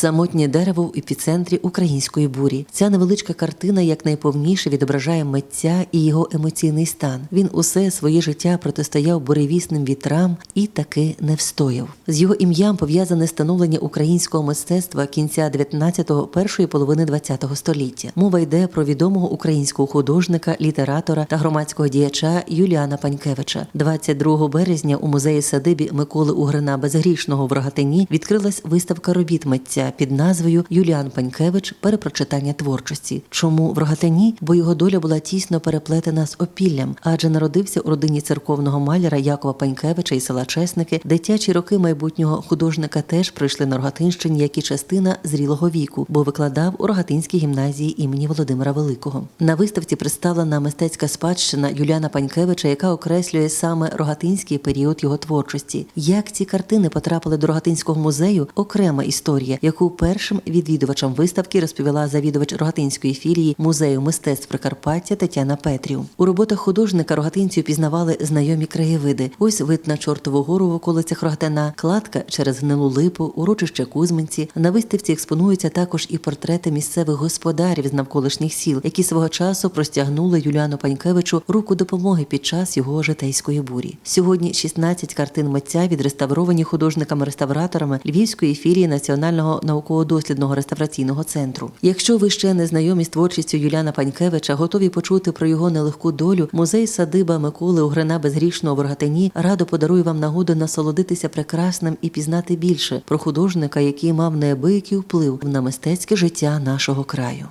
Самотнє дерево в епіцентрі української бурі. Ця невеличка картина якнайповніше відображає митця і його емоційний стан. Він усе своє життя протистояв буревісним вітрам і таки не встояв. З його ім'ям пов'язане становлення українського мистецтва кінця 19-го, першої половини 20-го століття. Мова йде про відомого українського художника, літератора та громадського діяча Юліана Панькевича. 22 березня у музеї садибі Миколи Угрина Безгрішного в Рогатині відкрилась виставка робіт митця під назвою Юліан Панькевич перепрочитання творчості. Чому в Рогатині? Бо його доля була тісно переплетена з опіллям, адже народився у родині церковного маляра Якова Панькевича і села Чесники. Дитячі роки майбутнього художника теж пройшли на Рогатинщині, як і частина зрілого віку, бо викладав у Рогатинській гімназії імені Володимира Великого. На виставці представлена мистецька спадщина Юліана Панькевича, яка окреслює саме рогатинський період його творчості. Як ці картини потрапили до Рогатинського музею окрема історія, яку першим відвідувачам виставки розповіла завідувач Рогатинської філії музею мистецтв Прикарпаття Тетяна Петрів. У роботах художника рогатинців пізнавали знайомі краєвиди. Ось вид на чортову гору в околицях Рогатина, кладка через гнилу липу, урочище Кузьминці. На виставці експонуються також і портрети місцевих господарів з навколишніх сіл, які свого часу простягнули Юліану Панькевичу руку допомоги під час його житейської бурі. Сьогодні 16 картин митця відреставровані художниками-реставраторами Львівської філії Національного науково-дослідного реставраційного центру. Якщо ви ще не знайомі з творчістю Юліана Панькевича, готові почути про його нелегку долю, музей садиба Миколи Угрина Безгрішного в Оргатині радо подарує вам нагоду насолодитися прекрасним і пізнати більше про художника, який мав неабиякий вплив на мистецьке життя нашого краю.